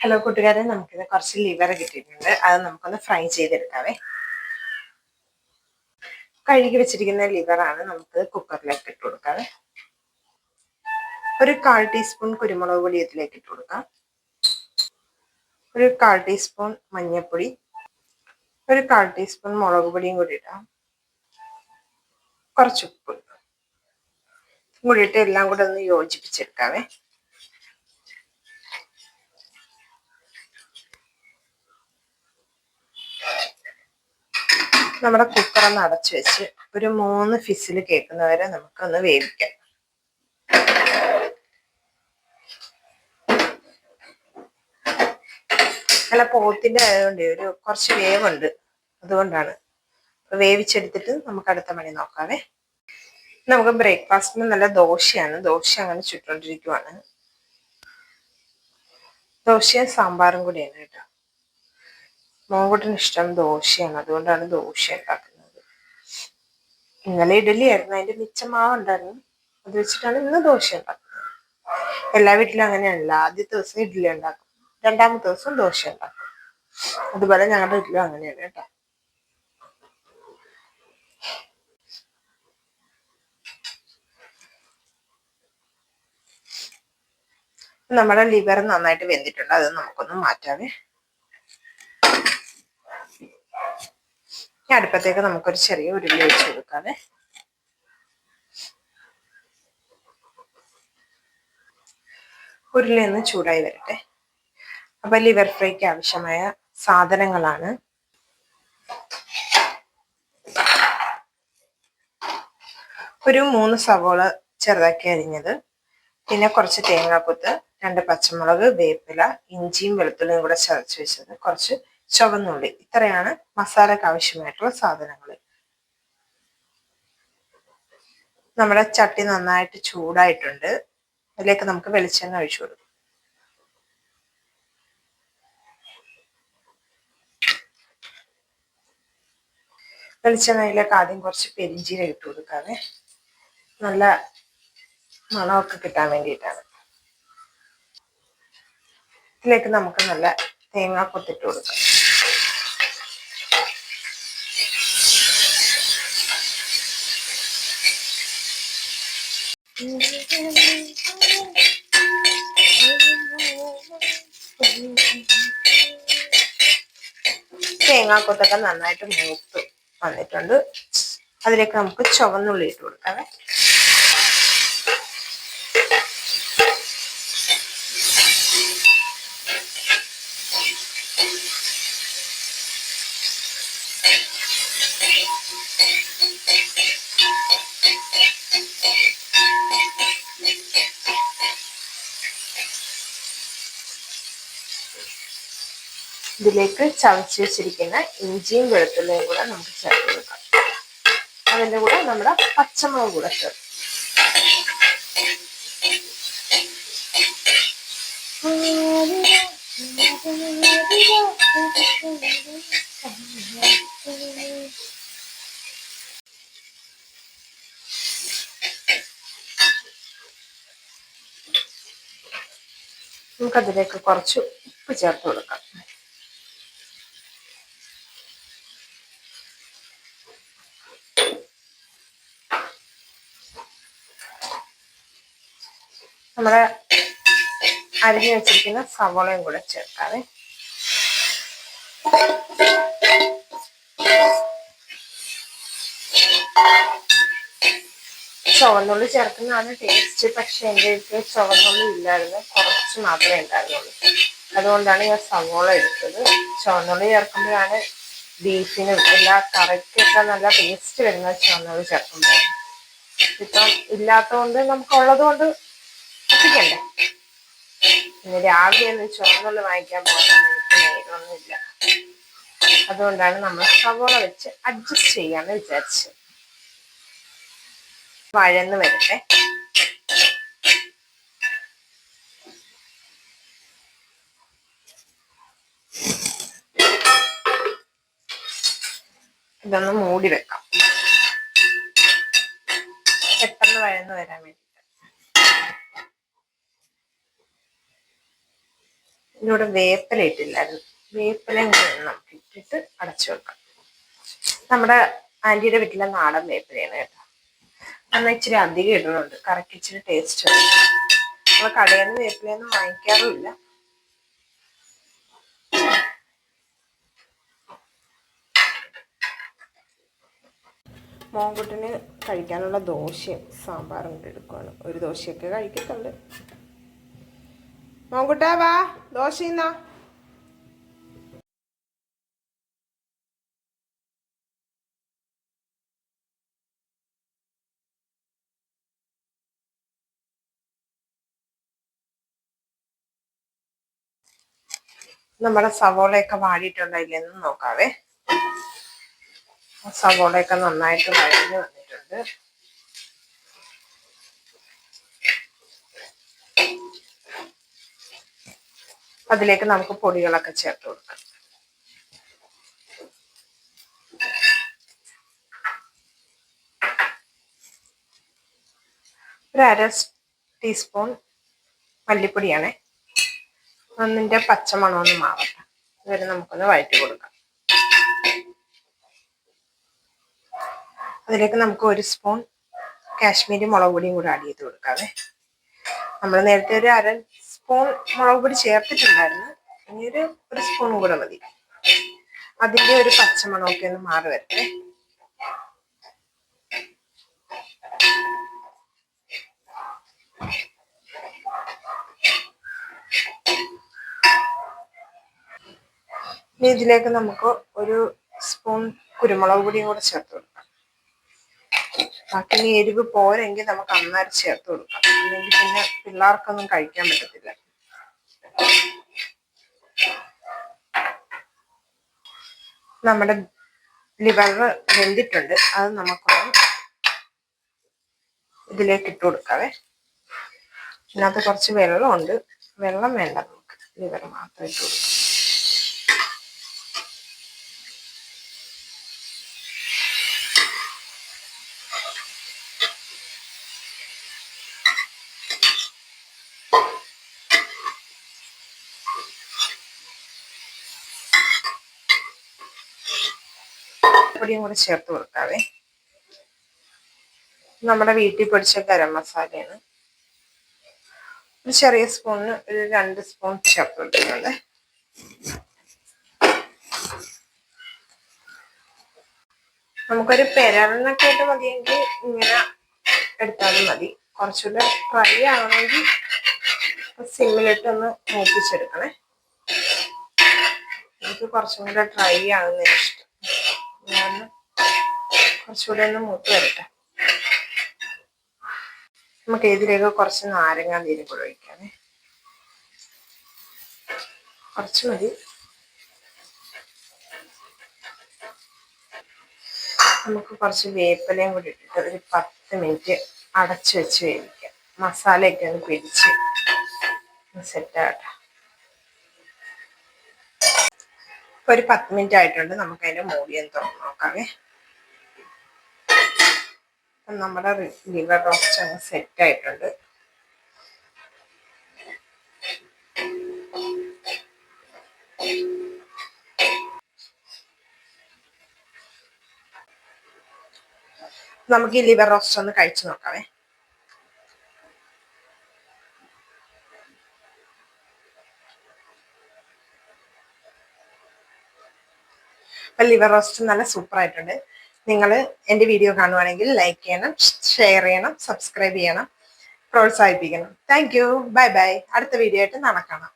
Hello കൂട്ടുകാരെ. നമുക്കിത് കുറച്ച് ലിവർ കിട്ടിയിട്ടുണ്ട്. അത് നമുക്കൊന്ന് ഫ്രൈ ചെയ്തെടുക്കാവേ. കഴുകി വെച്ചിരിക്കുന്ന ലിവറാണ് നമുക്ക് കുക്കറിലേക്ക് ഇട്ട് കൊടുക്കാവേ. ഒരു കാൽ ടീസ്പൂൺ കുരുമുളക് പൊടി ഇതിലേക്ക് ഇട്ട് കൊടുക്കാം. ഒരു കാൽ ടീസ്പൂൺ മഞ്ഞൾപ്പൊടി ഒരു കാൽ ടീസ്പൂൺ മുളക് പൊടിയും കൂടി ഇടാം. കുറച്ച് ഉപ്പ്. കൂടിയിട്ട് എല്ലാം കൂടെ ഒന്ന് യോജിപ്പിച്ചെടുക്കാവേ. നമ്മുടെ കുക്കർ ഒന്ന് അടച്ചു വെച്ച് ഒരു മൂന്ന് ഫിസിൽ കേൾക്കുന്നവരെ നമുക്കൊന്ന് വേവിക്കാം. അല്ല പോത്തിന്റെ ആയതുകൊണ്ട് ഒരു കുറച്ച് വേവുണ്ട്. അതുകൊണ്ടാണ്. വേവിച്ചെടുത്തിട്ട് നമുക്ക് അടുത്ത മണി നോക്കാവേ. നമുക്ക് ബ്രേക്ക്ഫാസ്റ്റിന് നല്ല ദോശയാണ്. ദോശ അങ്ങനെ ചുട്ടുകൊണ്ടിരിക്കുവാണ് ദോശയും സാമ്പാറും കൂടിയാണ് കേട്ടോ. മോങ്കുട്ടിന് ഇഷ്ടം ദോശയാണ്. അതുകൊണ്ടാണ് ദോശ ഉണ്ടാക്കുന്നത്. ഇന്നലെ ഇഡലി ആയിരുന്നു അതിന്റെ മിച്ചമാവ് ഉണ്ടായിരുന്നു. അത് വെച്ചിട്ടാണ് ഇന്ന് ദോശ ഉണ്ടാക്കുന്നത്. എല്ലാ വീട്ടിലും അങ്ങനെയാണല്ലോ. ആദ്യത്തെ ദിവസം ഇഡ്ഡലി ഉണ്ടാക്കും. രണ്ടാമത്തെ ദിവസം ദോശ ഉണ്ടാക്കും. അതുപോലെ ഞങ്ങളുടെ വീട്ടിലും അങ്ങനെയാണ് കേട്ടോ. നമ്മുടെ ലിവർ നന്നായിട്ട് വെന്തിട്ടുണ്ട്. അത് നമുക്കൊന്ന് മാറ്റാവേ. ഈ അടുപ്പത്തേക്ക് നമുക്കൊരു ചെറിയ ഉരുളി വെച്ച് കൊടുക്കാവേ. ഉരുളി ഒന്ന് ചൂടായി വരട്ടെ. അപ്പൊ ലിവർ ഫ്രൈക്ക് ആവശ്യമായ സാധനങ്ങളാണ്. ഒരു മൂന്ന് സവോള ചെറുതാക്കി അരിഞ്ഞത്. പിന്നെ കുറച്ച് തേങ്ങാക്കൊത്ത് രണ്ട് പച്ചമുളക് വേപ്പില ഇഞ്ചിയും വെളുത്തുള്ളിയും കൂടെ ചതച്ച് വെച്ചത്. കുറച്ച് ചുവന്നുള്ളി. ഇത്രയാണ് മസാലക്ക് ആവശ്യമായിട്ടുള്ള സാധനങ്ങൾ നമ്മുടെ ചട്ടി നന്നായിട്ട് ചൂടായിട്ടുണ്ട്. അതിലേക്ക് നമുക്ക് വെളിച്ചെണ്ണ ഒഴിച്ചു കൊടുക്കും. വെളിച്ചെണ്ണയിലേക്ക് ആദ്യം കുറച്ച് പെരിഞ്ചീരം ഇട്ട് കൊടുക്കാതെ നല്ല മണമൊക്കെ കിട്ടാൻ വേണ്ടിയിട്ടാണ്. ഇതിലേക്ക് നമുക്ക് നല്ല തേങ്ങ കൊത്തിട്ട് കൊടുക്കാം. തേങ്ങാക്കൊത്തൊക്കെ നന്നായിട്ട് മൂത്ത് വന്നിട്ടുണ്ട്. അതിലേക്ക് നമുക്ക് ചുവന്നുള്ളി ഇട്ട് കൊടുക്കാവേ ഇതിലേക്ക് ചവച്ച് വെച്ചിരിക്കുന്ന ഇഞ്ചിയും വെളുത്തുള്ളിയും കൂടെ നമുക്ക് ചേർത്ത് കൊടുക്കാം. അതിന്റെ കൂടെ നമ്മുടെ പച്ചമുളക് കൂടെ ചേർക്കും നമുക്കതിലേക്ക് കുറച്ച് ഉപ്പ് ചേർത്ത് കൊടുക്കാം. നമ്മുടെ അരിഞ്ഞു വെച്ചിരിക്കുന്ന സവോളയും കൂടെ ചേർക്കാവേ. ചുവന്നുള്ളി ചേർക്കുന്നതാണ് ടേസ്റ്റ് പക്ഷെ എന്റെ വീട്ടിൽ ചുവന്നുള്ളി ഇല്ലായിരുന്നു. കുറച്ച് മാത്രമേ ഉണ്ടായിരുന്നുള്ളൂ. അതുകൊണ്ടാണ് ഞാൻ സവോള എടുത്തത്. ചുവന്നുള്ളി ചേർക്കുമ്പോഴാണ് ബീഫിനും എല്ലാ കറിക്കൊക്കെ നല്ല ടേസ്റ്റ് വരുന്നത് ചുവന്നുള്ളി ചേർക്കുമ്പോഴാണ്. ഇപ്പം ഇല്ലാത്തതുകൊണ്ട് നമുക്കുള്ളത് കൊണ്ട് എത്തിക്കണ്ടേ ഇന്ന് രാവിലെ ഒന്ന് ചുവന്നുള്ളി വാങ്ങിക്കാൻ പോകാൻ അതുകൊണ്ടാണ് നമ്മൾ സവോള വെച്ച് അഡ്ജസ്റ്റ് ചെയ്യാന്ന് വിചാരിച്ചത്. വഴന്ന് വരട്ടെ. ഇതൊന്ന് മൂടി വെക്കാം. പെട്ടെന്ന് വഴന്ന് വരാൻ വേണ്ടിയിട്ട് ഇതിലൂടെ വേപ്പില ഇട്ടില്ലായിരുന്നു. വേപ്പിലയും കൂടി നമുക്ക് ഇട്ടിട്ട് അടച്ചു വെക്കാം. നമ്മുടെ ആന്റിയുടെ വീട്ടിലെ നാടൻ വേപ്പിലയാണ് കേട്ടോ. എന്നാൽ ഇച്ചിരി അധികം ഇടുന്നുണ്ട്. കറക്റ്റ് ഇച്ചിരി ടേസ്റ്റ് നമ്മൾ കടയിൽ നിന്ന് വേപ്പിലയൊന്നും വാങ്ങിക്കാറുമില്ല. മോങ്കുട്ടിന് കഴിക്കാനുള്ള ദോശയും സാമ്പാറും കൂടി എടുക്കുകയാണ് ഒരു ദോശയൊക്കെ കഴിക്കത്തുള്ളു. മോങ്കുട്ടാ വാ. ദോശ നമ്മുടെ സവോളയൊക്കെ വാടിയിട്ടുണ്ടായില്ലെന്ന് നോക്കാവേ. സവോളയൊക്കെ നന്നായിട്ട് വഴഞ്ഞു വന്നിട്ടുണ്ട്. അതിലേക്ക് നമുക്ക് പൊടികളൊക്കെ ചേർത്ത് കൊടുക്കാം. ഒരു അര ടീസ്പൂൺ മല്ലിപ്പൊടിയാണ്. ഒന്നിന്റെ പച്ചമണം ഒന്ന് മാറട്ടെ. ഇതുവരെ നമുക്കൊന്ന് വഴറ്റി കൊടുക്കാം. അതിലേക്ക് നമുക്ക് ഒരു സ്പൂൺ കാശ്മീരി മുളക് പൊടിയും കൂടി ആഡ് ചെയ്ത് കൊടുക്കാവേ നമ്മൾ നേരത്തെ ഒരു അര സ്പൂൺ മുളക് പൊടി ചേർത്തിട്ടുണ്ടായിരുന്നു. ഇനി ഒരു ഒരു സ്പൂൺ കൂടെ മതി. അതിന്റെ ഒരു പച്ചമണമൊക്കെ ഒന്ന് മാറി വരട്ടെ. ഇനി ഇതിലേക്ക് നമുക്ക് ഒരു സ്പൂൺ കുരുമുളക് പൊടിയും കൂടെ ചേർത്ത് കൊടുക്കാം. ബാക്കി ഇനി എരിവ് പോരെങ്കിൽ നമുക്ക് അന്നേരം ചേർത്ത് കൊടുക്കാം. അല്ലെങ്കിൽ പിന്നെ പിള്ളേർക്കൊന്നും കഴിക്കാൻ പറ്റത്തില്ല. നമ്മുടെ ലിവർ വെന്തിട്ടുണ്ട്. അത് നമുക്കൊന്ന് ഇതിലേക്ക് ഇട്ട് കൊടുക്കാവേ. ഇതിനകത്ത് കുറച്ച് വെള്ളമുണ്ട്. വെള്ളം വേണ്ട നമുക്ക്. ലിവർ മാത്രം ഇട്ട് കൊടുക്കാം. പൊടിയും കൂടെ ചേർത്ത് കൊടുക്കാവേ. നമ്മുടെ വീട്ടിൽ പൊടിച്ച ഗരം മസാലയാണ്. ഒരു ചെറിയ സ്പൂണിന് ഒരു രണ്ട് സ്പൂൺ ചേർത്ത് കൊടുക്കുന്നുണ്ട് നമുക്കൊരു പെരറിനൊക്കെ ആയിട്ട് മതിയെങ്കിൽ ഇങ്ങനെ എടുത്താലും മതി. കുറച്ചുകൂടെ ഫ്രൈ ആവണമെങ്കിൽ സിമ്മിലിട്ടൊന്ന് മൂപ്പിച്ചെടുക്കണേ. എനിക്ക് കുറച്ചും കൂടെ ഡ്രൈ ആകുന്ന ഇഷ്ടം ഞാൻ കുറച്ചുകൂടെ ഒന്ന് മൂത്ത് വരട്ടെ. നമുക്ക് ഇതിലേക്ക് കുറച്ച് നാരങ്ങ നീരും കൂടെ ഒഴിക്കാമേ കുറച്ച് മതി. നമുക്ക് കുറച്ച് വേപ്പിലയും കൂടി ഇട്ടിട്ട് ഒരു പത്ത് മിനിറ്റ് അടച്ചു വെച്ച് വേവിക്കാം. മസാലയൊക്കെ ഒന്ന് പിടിച്ച് സെറ്റ് ആകട്ടെ ഒരു പത്ത് മിനിറ്റ് ആയിട്ടുണ്ട്. നമുക്ക് അതിന്റെ മൂടിയൊന്ന് തുറന്ന് നോക്കാവേ. നമ്മുടെ ലിവർ റോസ്റ്റ് അങ്ങ് സെറ്റ് ആയിട്ടുണ്ട്. നമുക്ക് ഈ ലിവർ റോസ്റ്റ് ഒന്ന് കഴിച്ചു നോക്കാവേ. അപ്പം ലിവർ റോസ്റ്റ് നല്ല സൂപ്പർ ആയിട്ടുണ്ട്. നിങ്ങൾ എന്റെ വീഡിയോ കാണുവാണെങ്കിൽ ലൈക്ക് ചെയ്യണം ഷെയർ ചെയ്യണം സബ്സ്ക്രൈബ് ചെയ്യണം പ്രോത്സാഹിപ്പിക്കണം. താങ്ക് യു ബൈ ബൈ അടുത്ത വീഡിയോ ആയിട്ട് നാളെ കാണാം.